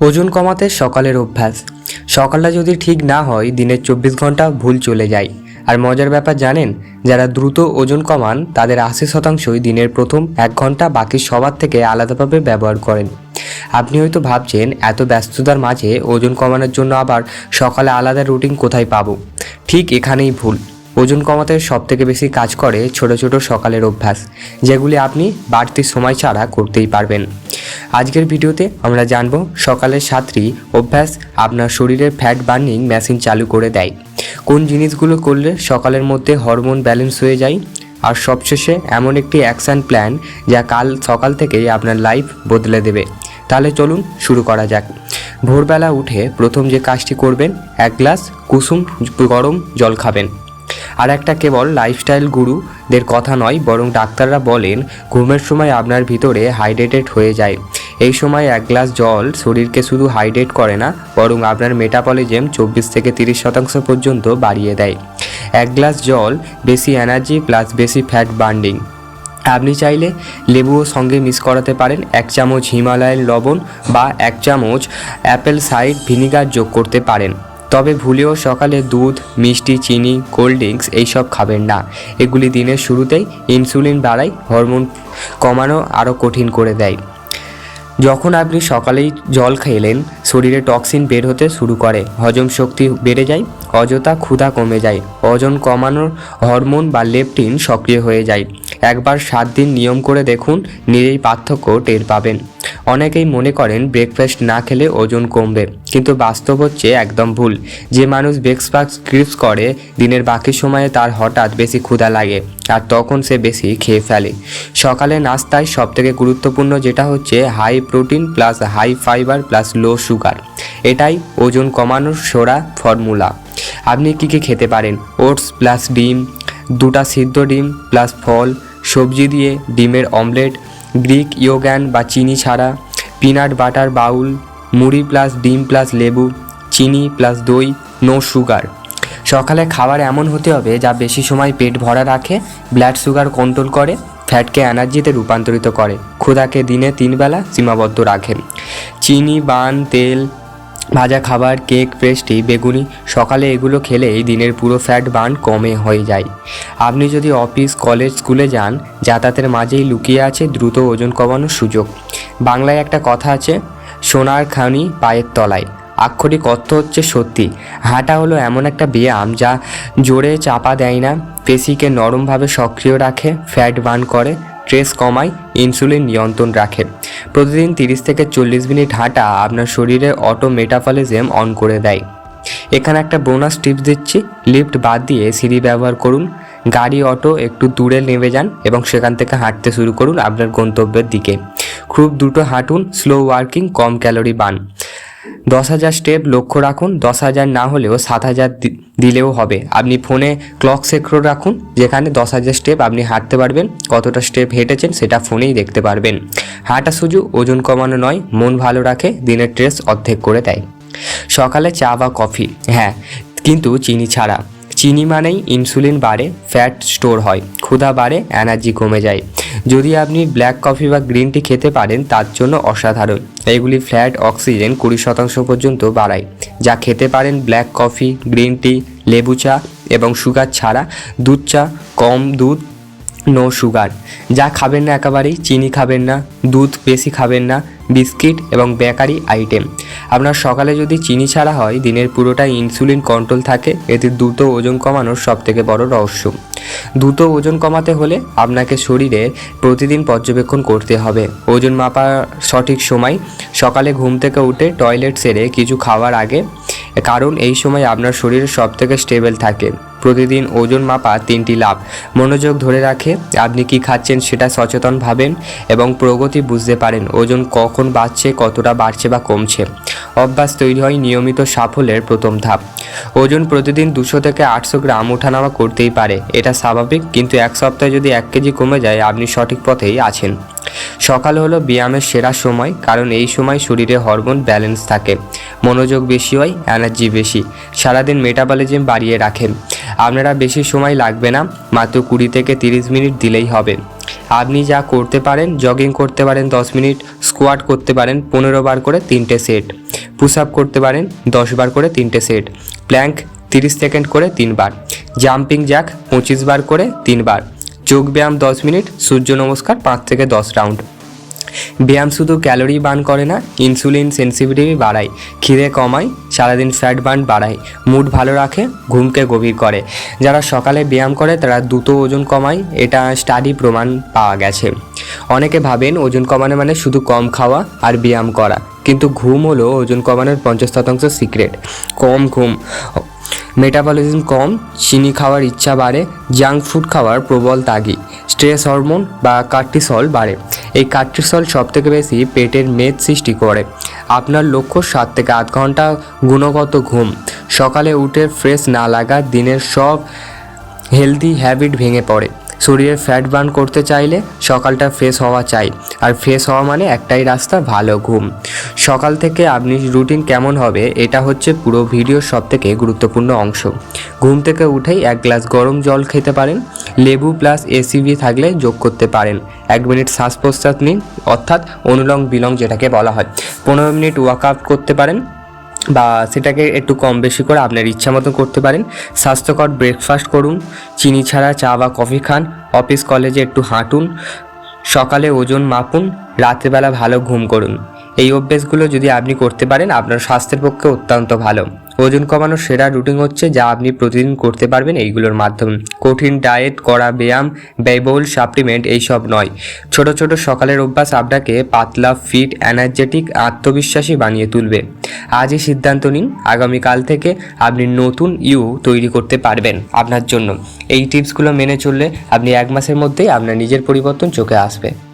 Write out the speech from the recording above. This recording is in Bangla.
ওজন কমাতে সকালের অভ্যাস। সকালটা যদি ঠিক না হয়, দিনের চব্বিশ ঘণ্টা ভুল চলে যায়। আর মজার ব্যাপার জানেন, যারা দ্রুত ওজন কমান, তাদের আশি শতাংশই দিনের প্রথম এক ঘণ্টা বাকি সবার থেকে আলাদাভাবে ব্যবহার করেন। আপনি হয়তো ভাবছেন, এত ব্যস্ততার মাঝে ওজন কমানোর জন্য আবার সকালে আলাদা রুটিন কোথায় পাবো? ঠিক এখানেই ভুল। ওজন কমাতে সবথেকে বেশি কাজ করে ছোট ছোট সকালের অভ্যাস, যেগুলি আপনি বাড়তি সময় ছাড়া করতেই পারবেন। আজকের ভিডিওতে আমরা জানব সকালের সাতটি অভ্যাস আপনার শরীরের ফ্যাট বার্নিং মেশিন চালু করে দেয়। কোন জিনিসগুলো করলে সকালের মধ্যে হরমোন ব্যালেন্স হয়ে যায়? আর সবশেষে এমন একটি অ্যাকশন প্ল্যান যা কাল সকাল থেকেই আপনার লাইফ বদলে দেবে। তাহলে চলুন শুরু করা যাক। ভোরবেলা উঠে প্রথম যে কাজটি করবেন, এক গ্লাস কুসুম গরম জল খাবেন। আর একটা কেবল লাইফস্টাইল গুরুদের কথা নয়, বরং ডাক্তাররা বলেন, ঘুমের সময় আপনার ভিতরে হাইড্রেটেড হয়ে যায়। এই সময় এক গ্লাস জল শরীরকে শুধু হাইড্রেট করে না, বরং আপনার মেটাবলিজম চব্বিশ থেকে তিরিশ শতাংশ পর্যন্ত বাড়িয়ে দেয়। এক গ্লাস জল, বেশি এনার্জি প্লাস বেশি ফ্যাট বার্নিং আপনি চাইলে লেবুও সঙ্গে মিস করাতে পারেন। এক চামচ হিমালয়ান লবণ বা এক চামচ অ্যাপেল সাইড ভিনিগার যোগ করতে পারেন। তবে ভুলেও সকালে দুধ, মিষ্টি, চিনি, কোল্ড ড্রিঙ্কস এইসব খাবেন না। এগুলি দিনের শুরুতেই ইনসুলিন বাড়ায় হরমোন কমানো আরও কঠিন করে দেয়। যখন আপনি সকালেই জল খেলেন, শরীরে টক্সিন বের হতে শুরু করে, হজম শক্তি বেড়ে যায় অযথা ক্ষুধা কমে যায়। ওজন কমানোর হরমোন বা লেপটিন সক্রিয় হয়ে যায়। একবার সাত দিন নিয়ম করে দেখুন, নিজেই পার্থক্য টের পাবেন। অনেকেই মনে করেন ব্রেকফাস্ট না খেলে ওজন কমবে, কিন্তু বাস্তব হচ্ছে একদম ভুল। যে মানুষ ব্রেকফাস্ট স্ক্রিপস করে, দিনের বাকি সময়ে তার হঠাৎ বেশি ক্ষুধা লাগে, আর তখন সে বেশি খেয়ে ফেলে। সকালে নাস্তায় সবথেকে গুরুত্বপূর্ণ যেটা হচ্ছে high protein plus high fibre plus low sugar এটাই ওজন কমানোর সেরা ফর্মুলা আপনি কী কী খেতে পারেন? ওটস প্লাস ডিম, দুটা সিদ্ধ ডিম প্লাস ফল, সবজি দিয়ে ডিমের অমলেট, গ্রিক ইয়োগান বা চিনি ছাড়া, পিনাট বাটার বাউল, মুড়ি প্লাস ডিম প্লাস লেবু, চিনি প্লাস দই, নো সুগার। সকালে খাবার এমন হতে হবে যা বেশি সময় পেট ভরা রাখে, ব্লাড সুগার কন্ট্রোল করে, ফ্যাটকে এনার্জিতে রূপান্তরিত করে। ক্ষুধাকে দিনে তিন বেলা সীমাবদ্ধ রাখে চিনি, বান, তেল ভাজা খাবার, কেক পেস্ট্রি বেগুনি, সকালে এগুলো খেলেই দিনের পুরো ফ্যাট বার্ন কমে হয়ে যায়। আপনি যদি অফিস, কলেজ, স্কুলে যান, যাতায়াতের মাঝেই লুকিয়ে আছে দ্রুত ওজন কমানোর সুযোগ। বাংলায় একটা কথা আছে, সোনার খানি পায়ের তলায়। আক্ষরিক অর্থ হচ্ছে সত্যি। হাঁটা হলো এমন একটা ব্যায়াম যা জোরে চাপা দেয় না, পেশিকে নরমভাবে সক্রিয় রাখে, ফ্যাট বার্ন করে স্ট্রেস কমায়, ইনসুলিন নিয়ন্ত্রণ রাখে। প্রতিদিন তিরিশ থেকে চল্লিশ মিনিট হাঁটা আপনার শরীরে অটো মেটাবলিজম অন করে দেয়। এখানে একটা বোনাস টিপস দিচ্ছি। লিফট বাদ দিয়ে সিঁড়ি ব্যবহার করুন। গাড়ি অটো একটু দূরে নেমে যান এবং সেখান থেকে হাঁটতে শুরু করুন আপনার গন্তব্যের দিকে। খুব দ্রুত হাঁটুন স্লো ওয়ার্কিং কম ক্যালোরি বান দশ হাজার স্টেপ লক্ষ্য রাখুন, দশ হাজার না হলেও সাত হাজার দিলেও হবে। আপনি ফোনে ক্লক সেক্টর রাখুন, যেখানে দশ হাজার স্টেপ আপনি হাঁটতে পারবেন, কতটা স্টেপ হেঁটেছেন সেটা ফোনেই দেখতে পারবেন। হাঁটা শুধু ওজন কমানো নয়, মন ভালো রাখে, দিনের ট্রেস অর্ধেক করে দেয়। সকালে চা বা কফি হ্যাঁ কিন্তু চিনি ছাড়া। চিনি মানেই ইনসুলিন বাড়ে, ফ্যাট স্টোর হয়, ক্ষুধা বাড়ে, এনার্জি কমে যায়। যদি আপনি ব্ল্যাক কফি বা গ্রিন টি খেতে পারেন, তার জন্য অসাধারণ। এগুলি ফ্ল্যাট অক্সিজেন কুড়ি শতাংশ পর্যন্ত বাড়ায়, যা খেতে পারেন ব্ল্যাক কফি গ্রিন টি লেবু চা এবং সুগার ছাড়া দুধ চা, কম দুধ নো সুগার যা খাবেন না একেবারেই, চিনি খাবেন না, দুধ বেশি খাবেন না বিস্কিট এবং বেকারি আইটেম। আপনার সকালে যদি চিনি ছাড়া হয়, দিনের পুরোটাই ইনসুলিন কন্ট্রোল থাকে। এতে দ্রুত ওজন কমানোর সবথেকে বড় রহস্য। দ্রুত ওজন কমাতে হলে আপনাকে শরীরে প্রতিদিন পর্যবেক্ষণ করতে হবে। ওজন মাপার সঠিক সময়, সকালে ঘুম থেকে উঠে টয়লেট সেরে কিছু খাওয়ার আগে, কারণ এই সময় আপনার শরীর সব থেকে স্টেবল থাকে। প্রতিদিন ওজন মাপা তিনটি লাভ। মনোযোগ ধরে রাখে, আপনি কি খাচ্ছেন সেটা সচেতন ভাবেন এবং প্রগতি বুঝতে পারেন ওজন কখন বাড়ছে, কতটা বাড়ছে বা কমছে। অভ্যাস তৈরি হয় নিয়মিত সাফল্যের প্রথম ধাপ। ওজন প্রতিদিন দুশো থেকে আটশো গ্রাম ওঠানামা করতেই পারে, এটা স্বাভাবিক, কিন্তু এক সপ্তাহে যদি এক কেজি কমে যায়, আপনি সঠিক পথেই আছেন। সকাল হলো ব্যায়ামের সেরা সময়, কারণ এই সময় শরীরে হরমোন ব্যালেন্স থাকে। মনোযোগ বেশি হয়, এনার্জি বেশি। সারাদিন মেটাবলিজম বাড়িয়ে রাখেন। আপনারা বেশি সময় লাগবে না, মাত্র কুড়ি থেকে তিরিশ মিনিট দিলেই হবে। আপনি যা করতে পারেন জগিং করতে পারেন, দশ মিনিট স্কোয়াট করতে পারেন, পনেরো বার করে তিনটে সেট পুশ আপ করতে পারেন, দশ বার করে তিনটে সেট প্ল্যাঙ্ক তিরিশ সেকেন্ড করে তিনবার। জাম্পিং জ্যাক পঁচিশ বার করে তিনবার। যোগ ব্যায়াম দশ মিনিট, সূর্য নমস্কার পাঁচ থেকে দশ রাউন্ড ব্যায়াম শুধু ক্যালোরি বার্ন করে না, ইনসুলিন সেন্সিটিভিটি বাড়ায়, খিদে কমায়, সারাদিন ফ্যাট বার্ন বাড়ায়, মুড ভালো রাখে, ঘুমকে গভীর করে। যারা সকালে ব্যায়াম করে, তারা দ্রুত ওজন কমায়, এটা স্টাডি প্রমাণ পাওয়া গেছে। অনেকে ভাবেন ওজন কমানো মানে শুধু কম খাওয়া আর ব্যায়াম করা, কিন্তু ঘুম হলো ওজন কমানোর পঞ্চাশ শতাংশ সিক্রেট। কম ঘুম মেটাবলিজম কম, চিনি খাওয়ার ইচ্ছা বাড়ে, জাঙ্ক ফুড খাওয়ার প্রবল তাগি, স্ট্রেস হরমোন বা কার্টিসল বাড়ে। এই কার্টিসল সব থেকে বেশি পেটের মেদ সৃষ্টি করে। আপনার লক্ষ্য সাত থেকে আধ ঘণ্টা গুণগত ঘুম। সকালে উঠে ফ্রেশ না লাগা দিনের সব হেলদি হ্যাবিট ভেঙে পড়ে। শরীরে ফ্যাট বার্ন করতে চাইলে সকালটা ফ্রেশ হওয়া চাই। আর ফ্রেশ হওয়া মানে একটাই রাস্তা, ভালো ঘুম। সকাল থেকে আপনি রুটিন কেমন হবে, এটা হচ্ছে পুরো ভিডিওর সব থেকে গুরুত্বপূর্ণ অংশ। ঘুম থেকে উঠেই এক গ্লাস গরম জল খেতে পারেন, লেবু প্লাস এসিবি থাকলে যোগ করতে পারেন। এক মিনিট শ্বাস প্রশ্বাস নিন, অর্থাৎ অনুলং বিলং যেটাকে বলা হয়। পনেরো মিনিট ওয়ার্কআউট করতে পারেন বা সেটাকে একটু কম বেশি করে আপনার ইচ্ছা মতো করতে পারেন। স্বাস্থ্যকর ব্রেকফাস্ট করুন, চিনি ছাড়া চা বা কফি খান অফিস কলেজে একটু হাঁটুন, সকালে ওজন মাপুন, রাত্রেবেলা ভালো ঘুম করুন। এই অভ্যেসগুলো যদি আপনি করতে পারেন, আপনার স্বাস্থ্যের পক্ষে অত্যন্ত ভালো। ওজন কমানোর সেরা রুটিন হচ্ছে যা আপনি প্রতিদিন করতে পারবেন এইগুলোর মাধ্যমে। কঠিন ডায়েট করা ব্যায়াম, ব্যয়বহুল সাপ্লিমেন্ট এইসব নয়। ছোট ছোট সকালের অভ্যাস আপনাকে পাতলা, ফিট, এনার্জেটিক, আত্মবিশ্বাসী বানিয়ে তুলবে। আজই সিদ্ধান্ত নিন, আগামীকাল থেকে আপনি নতুন ইউ তৈরি করতে পারবেন আপনার জন্য। এই টিপসগুলো মেনে চললে আপনি এক মাসের মধ্যেই আপনার নিজের পরিবর্তন চোখে আসবে।